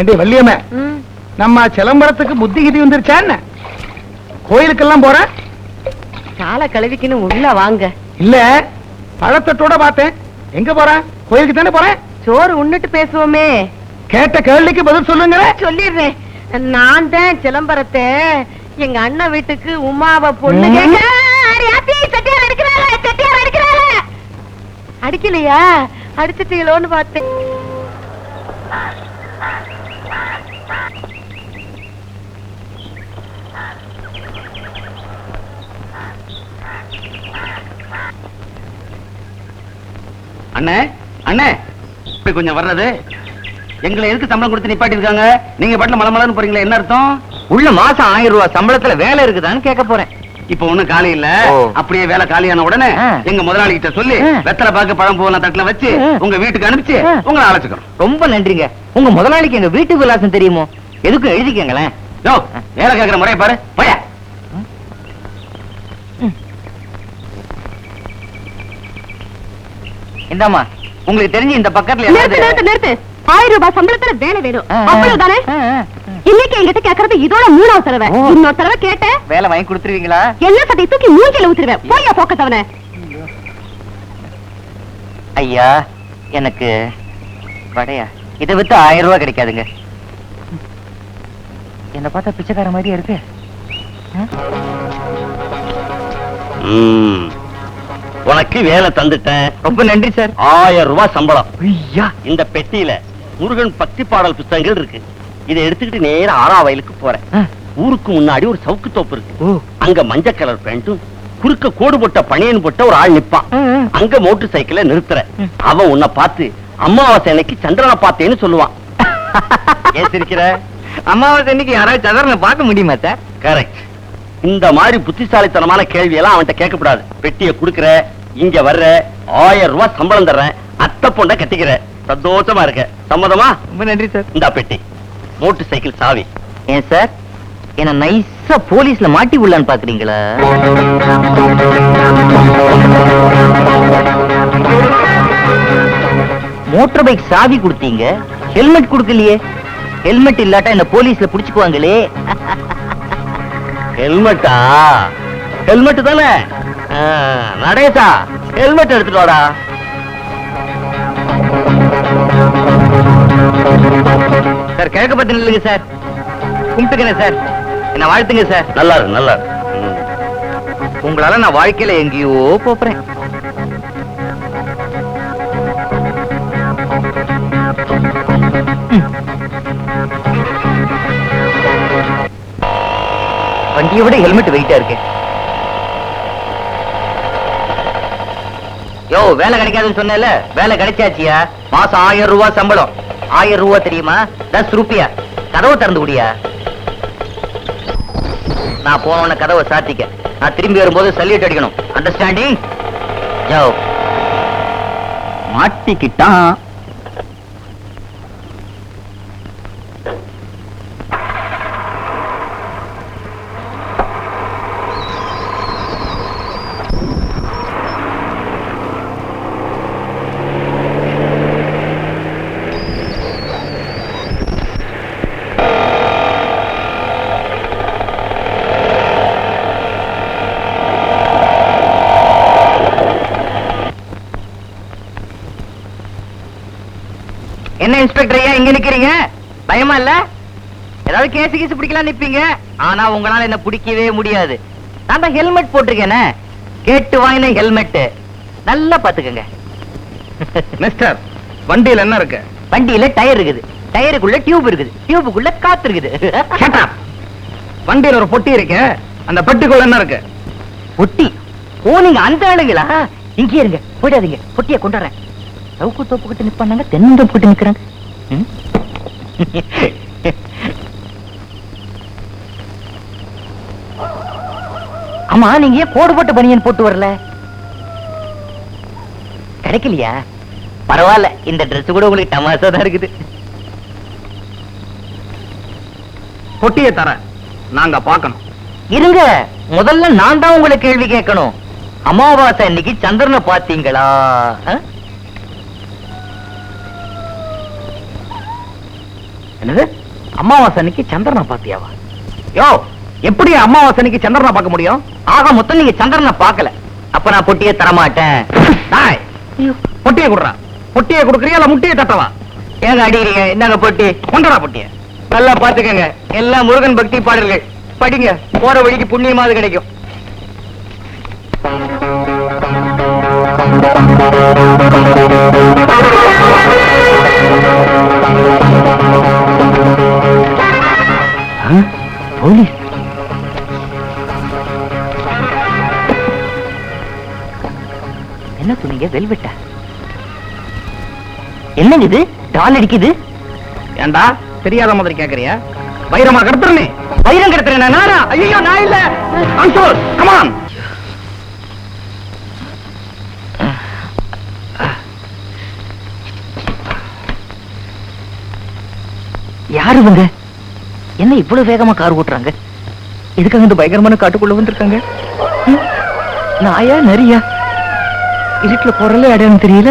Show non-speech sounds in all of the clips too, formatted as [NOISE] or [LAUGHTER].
ஏண்டி வள்ளியம்மே நம்ம சிலம்பரத்துக்கு புத்தி கிதி வந்துருச்சா என்ன? கோயிலுக்கெல்லாம் போற? கால கழுவிக்கின்னு உள்ள வாங்க. இல்ல பழத்தட்டோட பார்த்தேன். எங்க போறேன் கோயிலுக்கு தானே போறேன் சோறு உண்ணுட்டு பேசுவோமே. கேட்ட கேள்விக்கு பதில் சொல்லுங்க சொல்லிடுறேன். நான் தான் சிலம்பரத்தை எங்க அண்ணன் வீட்டுக்கு உமாவ பொண்ணு. அடிக்கலையா? அடிச்சிட்டீங்களோன்னு பார்த்தேன். அண்ணே அண்ணே இப்படி கொஞ்சம் வர்றது. எங்களை எதுக்கு சம்பளம் கொடுத்து நிப்பாட்டி இருக்காங்க நீங்க பாட்டுல மலமலன்னு போறீங்களா என்ன அர்த்தம்? உள்ள மாசம் ஆயிரம் ரூபாய் சம்பளத்துல வேலை இருக்குதான்னு கேட்க போறேன். இப்ப ஒண்ணும் காலி இல்ல. அப்படியே வேலை காலியான உடனே. எங்க முதலாளி கிட்ட சொல்லி. வெத்தலை பாக்கு பழம் பூவெல்லாம் தட்டுல வச்சு. உங்க வீட்டுக்கு அனுப்பிச்சு. உங்களை அழைச்சுக்கிறோம் ரொம்ப நன்றிங்க. உங்க முதலாளிக்கு எங்க வீட்டு விலாசம் தெரியுமோ? எதுக்கும் எழுதிக்கங்களேன். வேலை கேட்கிற முறைய பாரு. போய. இந்தாம்மா உங்களுக்கு தெரிஞ்சு இந்த பக்கத்துல நிறுத்து நிறுத்து நிறுத்து. ஆயிரம் ரூபாய் சம்பளத்துல வேலை வேணும். அவ்வளவுதானே. இன்னைக்கு என்கிட்ட கேக்குறது இதோட மூணாவது தடவை. இன்னொரு தடவை கேட்டேன். வேலை வாங்கி கொடுத்துருவீங்களா? என்ன சட்டை தூக்கி மூஞ்சில ஊத்துருவேன். போயா போக்கத்தவன ஐயா எனக்கு வடையா? இதை வித்து ஆயிரம் ரூபாய் கிடைக்காதுங்க. என்ன பார்த்தா பிச்சைக்கார மாதிரியே இருக்கு. உனக்கு வேலை தந்துட்டேன். ரொம்ப நன்றி சார். ஆயிரம் ரூபாய் சம்பளம். ஐயா. இந்த பெட்டியில முருகன் பக்தி பாடல் புத்தகங்கள் இருக்கு. இதை எடுத்துக்கிட்டு நேரா ஆறா வயலுக்கு போறேன். ஊருக்கு முன்னாடி ஒரு சவுக்கு தோப்பு இருக்கு. அங்க மஞ்சள் கலர் பேண்ட்டும் குறுக்க கோடு போட்ட பனியன் போட்ட ஒரு ஆள் நிப்பான். அங்க மோட்டர் சைக்கிள நிறுத்துற. அவன் உன்னை பார்த்து அமாவாசை அன்னைக்கு சந்திரனை பார்த்தேன்னு சொல்லுவான். [LAUGHS] ஏன் சிரிக்கிற? அமாவாசை அன்னைக்கு யாராவது சதரனை பார்க்க முடியுமா சார்? கரெக்ட் இந்த மாதிரி புத்திசாலித்தனமான கேள்வி எல்லாம் அவன்கிட்ட கேட்கக்கூடாது. பெட்டியை குடுக்கற இங்க வர்ற ஆயிரம் ரூபாய் சம்பளம் தர்றேன் அத்தை பொண்ட கட்டிக்கிற. சந்தோஷமா இருக்க. சம்மதமா? ரொம்ப நன்றி சார். இந்த பெட்டி. மோட்டர் சைக்கிள் சாவி. ஏன் சார்? என்ன நைஸா போலீஸ்ல மாட்டி உள்ளான்னு பாக்குறீங்களா? மோட்டார் பைக் சாவி கொடுத்தீங்க. ஹெல்மெட் கொடுக்கலையே. ஹெல்மெட் இல்லாட்டா என்ன போலீஸ்ல புடிச்சுக்குவாங்களே. [LAUGHS] ஹெல்மெட்டா? ஹெல்மெட் தானே? நடேசா ஹெல்மெட் எடுத்துட்டு வாடா. சார் கிழக்கு பத்தி நில்லுங்க சார். கும்பிட்டுக்கிறேன் சார். என்ன வாழ்த்துங்க சார். நல்லா இருக்கு நல்லா இருக்கு. உங்களால நான் வாழ்க்கையில எங்கேயோ போறேன். வண்டியை விட ஹெல்மெட் வெயிட்டா இருக்கு. யோ வேலை கிடைக்காதுன்னு சொன்னல வேலை கிடைச்சாச்சியா? மாசம் ஆயிரம் ரூபாய் சம்பளம். ஆயிரம் ரூபாய் தெரியுமா? தஸ் ரூபியா கதவை திறந்து குடியா. நான் போன கதவை சாத்திக்க. நான் திரும்பி வரும்போது சல்யூட் அடிக்கணும். அண்டர்ஸ்டாண்டிங் யோ. மாட்டிக்கிட்டான். இன்ஸ்பெக்டர் ஐயா இங்க நிக்கிறீங்க? பயமா இல்ல? ஏதாவது கேஸ் கேஸ் பிடிக்கலாம் நிப்பீங்க. ஆனா உங்களால என்ன பிடிக்கவே முடியாது. நான் தான் ஹெல்மெட் போட்டிருக்கேனே. கேட்டு வாங்கின ஹெல்மெட் நல்லா பாத்துக்கங்க மிஸ்டர் வண்டியில என்ன இருக்கு? வண்டியில டயர் இருக்குது. டயருக்குள்ள டியூப் இருக்குது. டியூபுக்குள்ள காத்து இருக்குது. வண்டியில ஒரு பொட்டி இருக்கு. அந்த பெட்டிக்குள்ள என்ன இருக்கு? பொட்டி? ஓ நீங்க அந்த ஆளுங்களா இங்கே இருங்க. போயிடாதீங்க. பொட்டியை கொண்டாடுறேன் சவுக்கு தோப்பு கிட்ட நிப்பாங்க தென்னந்தோப்பு கிட்ட நிக்கிறாங்க. ம்? ஆமா நீங்க ஏன் கோடு போட்ட பனியன் போட்டு வரல? கிடைக்கலையா? பரவாயில்ல இந்த Dress கூட உங்களுக்கு தமாசா தான் இருக்குது. பொட்டியை தரேன் நாங்க பார்க்கணும். இருங்க முதல்ல நான் தான் உங்களை கேள்வி கேட்கணும். அமாவாசை அன்னைக்கு சந்திரனை பாத்தீங்களா என்னது? அமாவாசை அன்னைக்கு சந்திரனை பாத்தியாவா யோ எப்படி அமாவாசை அன்னைக்கு சந்திரனை பார்க்க முடியும்? ஆக மொத்தம் நீங்க சந்திரனை பார்க்கல. அப்ப நான் பொட்டியே தரமாட்டேன். டாய் பொட்டியை குடுறா. பொட்டியை கொடுக்குறியா இல்ல முட்டியை தட்டவா? ஏங்க அடிக்கிறீங்க? என்னங்க பொட்டி? கொண்டடா பொட்டிய. நல்லா பாத்துக்கங்க எல்லாம் முருகன் பக்தி பாடல்கள். படிங்க. போற வழிக்கு புண்ணியமாவது கிடைக்கும். [LAUGHS] போலீஸ் என்ன சொன்னீங்க வெல்வெட்டா? என்னங்க இது? டால் அடிக்குது? ஏண்டா தெரியாத மாதிரி கேக்குறியா? வைரமா கடத்துறனே? வைரம் கிடத்துறேன்? நானா? ஐயோ நான் இல்ல. அன்சோல் கமான் யாரு இவங்க? என்ன இவ்வளவு வேகமா கார் ஓட்டுறாங்க? எதுக்காக இந்த பயங்கரமான காட்டுக்குள்ள வந்திருக்காங்க? நாயா நரியா? இருட்டுல குரலே அடையாளம் தெரியல.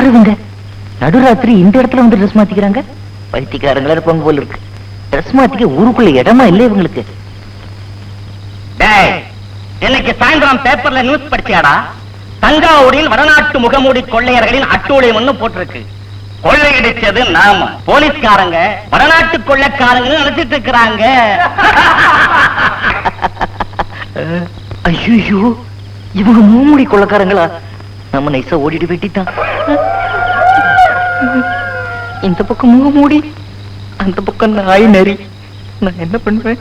யாரு இவங்க நடுராத்திரி இந்த இடத்துல வந்து ட்ரெஸ் மாத்திக்கிறாங்க. பைத்தியக்காரங்களா இருப்பாங்க போல இருக்கு. ட்ரெஸ் மாத்திக்க ஊருக்குள்ள இடமா இல்ல இவங்களுக்கு? இன்னைக்கு சாயந்தரம் பேப்பர்ல நியூஸ் படிச்சியாடா? தஞ்சாவூரில் வடநாட்டு முகமூடி கொள்ளையர்களின் அட்டூழியம்னு போட்டிருக்கு. கொள்ளையடிச்சது நாம. போலீஸ்காரங்க வடநாட்டு கொள்ளைக்காரங்க நினைச்சிட்டு இருக்கிறாங்க. ஐயோ இவங்க மூமுடி கொள்ளக்காரங்களா? நம்ம நைசா ஓடிட்டு வெட்டிட்டான் இந்த பக்கம் முகமூடி அந்த பக்கம் நாய் நரி. நான் என்ன பண்ணுவேன்?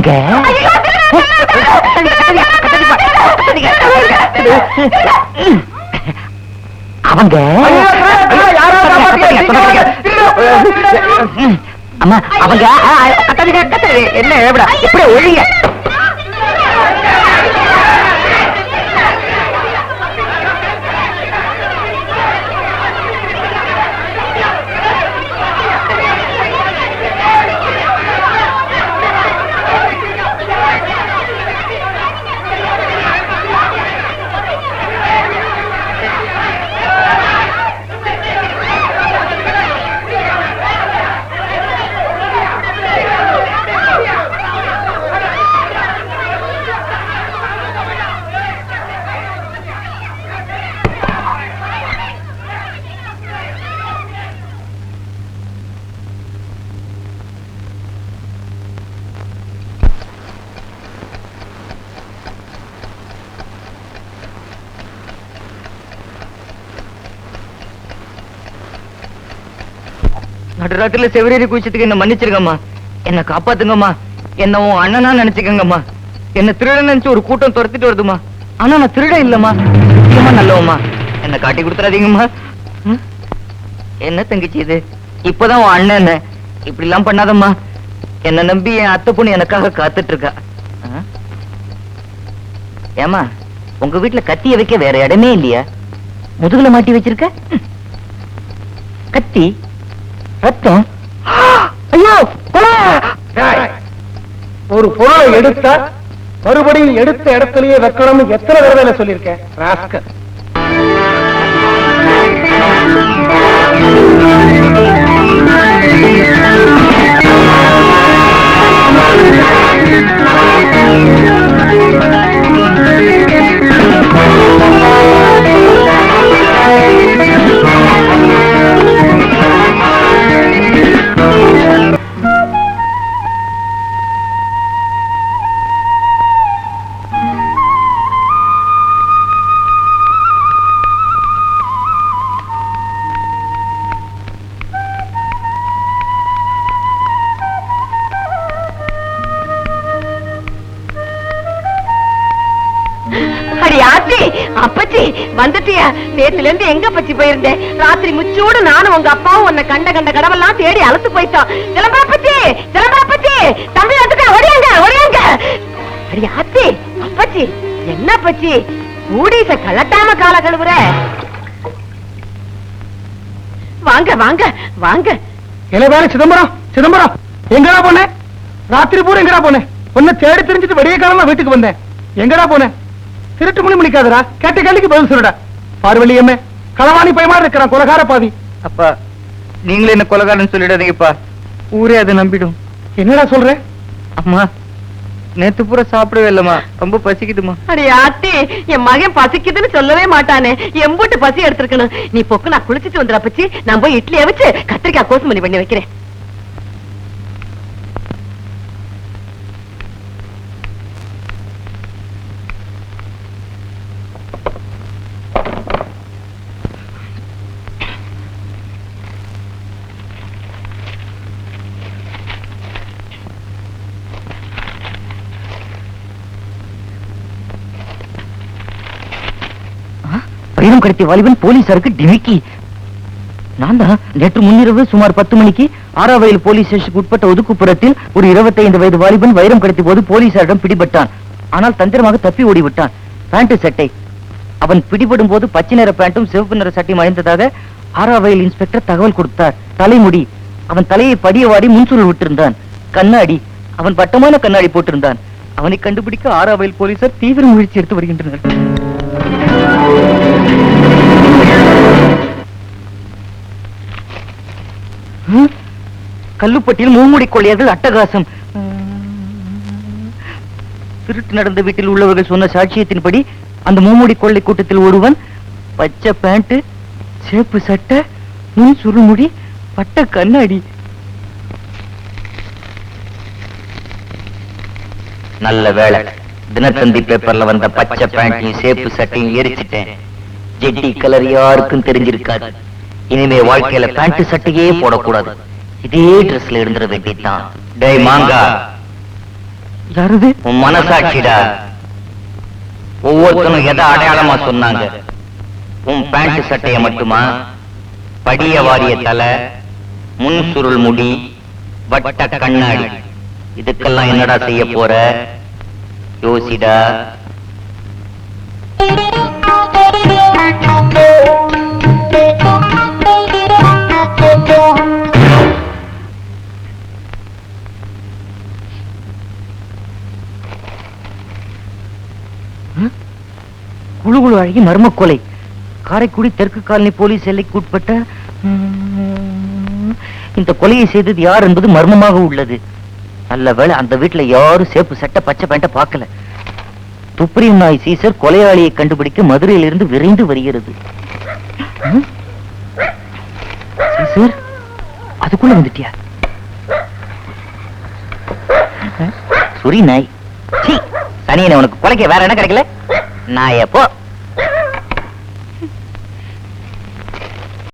அவங்க அவங்க அம்மா அவங்க என்ன எப்படி ஒழிய. நடுராத்திரில செவரேறி குளிச்சதுக்கு என்ன மன்னிச்சிருக்கம்மா என்ன காப்பாத்துங்கம்மா. என்ன உன் அண்ணனா நினைச்சுக்கங்கம்மா. என்ன திருடன் நினைச்சு ஒரு கூட்டம் துரத்திட்டு வருதுமா ஆனா நான் திருட இல்லம்மா. சத்தியமா நல்லவம்மா. என்ன காட்டி கொடுத்துறாதீங்கம்மா. என்ன தங்கச்சி இது? இப்பதான் உன் அண்ணன் என்ன? இப்படி எல்லாம் பண்ணாதம்மா. என்ன நம்பி என் அத்தை பொண்ணு எனக்காக காத்துட்டு இருக்கா ஏமா ஏம்மா உங்க வீட்டுல கத்திய வைக்க வேற இடமே இல்லையா? முதுகுல மாட்டி வச்சிருக்க? கத்தி? ரத்தம் ஐயோ ஒரு பொருளை எடுத்தா மறுபடியும் எடுத்த இடத்துலயே வைக்கணும்னு எத்தனை தடவை சொல்லியிருக்கேன்? ராஸ்கர் நேத்துல இருந்து எங்க பச்சி போயிருந்தேன் ராத்திரி முச்சோடு நானும் உங்க அப்பாவும் உன்னை கண்ட கண்ட கடவெல்லாம் தேடி அழுத்து போயிட்டோம். சிலம்பா பச்சி சிலம்பா பச்சி தம்பி ஒடியாங்க ஒடியாங்க அடி ஆத்தி அப்பச்சி என்ன பச்சி? ஊடிச கலட்டாம கால கழுவுற. வாங்க வாங்க வாங்க. இளவேல சிதம்பரம் சிதம்பரம்? எங்கடா போன? ராத்திரி பூரா எங்கடா போன? உன்னை தேடி தெரிஞ்சிட்டு விடிய காலமா வீட்டுக்கு வந்தேன். எங்கடா போன? திருட்டு மணி மணிக்காதரா கேட்ட கேள்விக்கு பதில் சொல்லுடா. பார்வழியம்மே. களவாணி பயமா இருக்கிறான் கொலகார பாவி. அப்பா நீங்களே என்ன கொலகாரன்னு சொல்லிடாதீங்கப்பா. ஊரே அதை நம்பிடும். என்னடா சொல்ற? அம்மா நேத்து பூரா சாப்பிடவே இல்லம்மா. ரொம்ப பசிக்குதுமா அடி ஆத்தி என் மகன் பசிக்குதுன்னு சொல்லவே மாட்டானே. எம்பூட்டு பசி எடுத்திருக்கணும். நீ பொக்கு நான் குளிச்சிட்டு வந்துடுற பச்சி. நான் போய் இட்லியை வச்சு கத்திரிக்காய் கோசுமணி பண்ணி வைக்கிறேன். வைரம் கடத்திய வாலிபன் போலீசாருக்கு டிமிக்கி. நான் தான் நேற்று முன்னிரவு சுமார் பத்து மணிக்கு ஆறாவயல் போலீஸ் ஸ்டேஷனுக்கு உட்பட்ட ஒதுக்குப்புறத்தில் ஒரு 25 வயது வாலிபன் வைரம் கடத்திய போது போலீசாரிடம் பிடிபட்டான். ஆனால் தந்திரமாக தப்பி ஓடிவிட்டான். பேண்ட் சட்டை. அவன் பிடிபடும் போது பச்சை நிற பேண்டும் சிவப்பு நிற சட்டையும் அணிந்ததாக ஆறாவயல் இன்ஸ்பெக்டர் தகவல் கொடுத்தார். தலைமுடி. அவன் தலையை படியவாடி முன்சூழல் விட்டிருந்தான். கண்ணாடி. அவன் வட்டமான கண்ணாடி போட்டிருந்தான். அவனை கண்டுபிடிக்க ஆறாவயல் போலீசார் தீவிர முயற்சி எடுத்து வருகின்றனர். கல்லுப்பட்டியில் மூமுடி கொள்ளையர்கள் அட்டகாசம். திருட்டு நடந்த வீட்டில் உள்ளவர்கள் சொன்ன சாட்சியத்தின்படி அந்த மூமுடி கொள்ளை கூட்டத்தில் ஒருவன் பச்சை பேண்ட் சேப்பு சட்டை முன் சுருமுடி பட்ட கண்ணாடி. நல்ல வேலை தினத்தந்தி பேப்பர்ல வந்த பச்சை பேண்டையும் சேப்பு சட்டையும் எரிச்சிட்டேன். ஜெட்டி கலர் யாருக்கும் தெரிஞ்சிருக்காது. இனிமே வாழ்க்கையில பேண்ட் சட்டையே போடக்கூடாது. இதே ட்ரெஸ்ல இருந்துட வேண்டியதுதான். டேய் மாங்கா. யாரது? உன் மனசாட்சிடா. ஒவ்வொருத்தனும் எதை அடையாளமா சொன்னாங்க? உன் பேண்ட் சட்டைய மட்டுமா? படிய வாரிய தலை முன் சுருள் முடி வட்ட கண்ணாடி. இதுக்கெல்லாம் என்னடா செய்ய போற? யோசிடா. குழு குழு அழகி மர்ம கொலை. காரைக்குடி தெற்கு காலனி போலீஸ் எல்லைக்கு உட்பட்ட இந்த கொலையை செய்தது யார் என்பது மர்மமாக உள்ளது. நல்ல வேலை அந்த வீட்டுல யாரும் சேப்பு சட்ட பச்சை பேண்ட பார்க்கல. துப்ரீம் நாய் சீசர் கொலையாளியை கண்டுபிடிக்க மதுரையிலிருந்து விரைந்து வருகிறது. சீசர் அதுக்குள்ள வந்துட்டியா? சுரி நாய். சனியனை உனக்கு கொலைக்க வேற என்ன கிடைக்கல? நான் எப்போ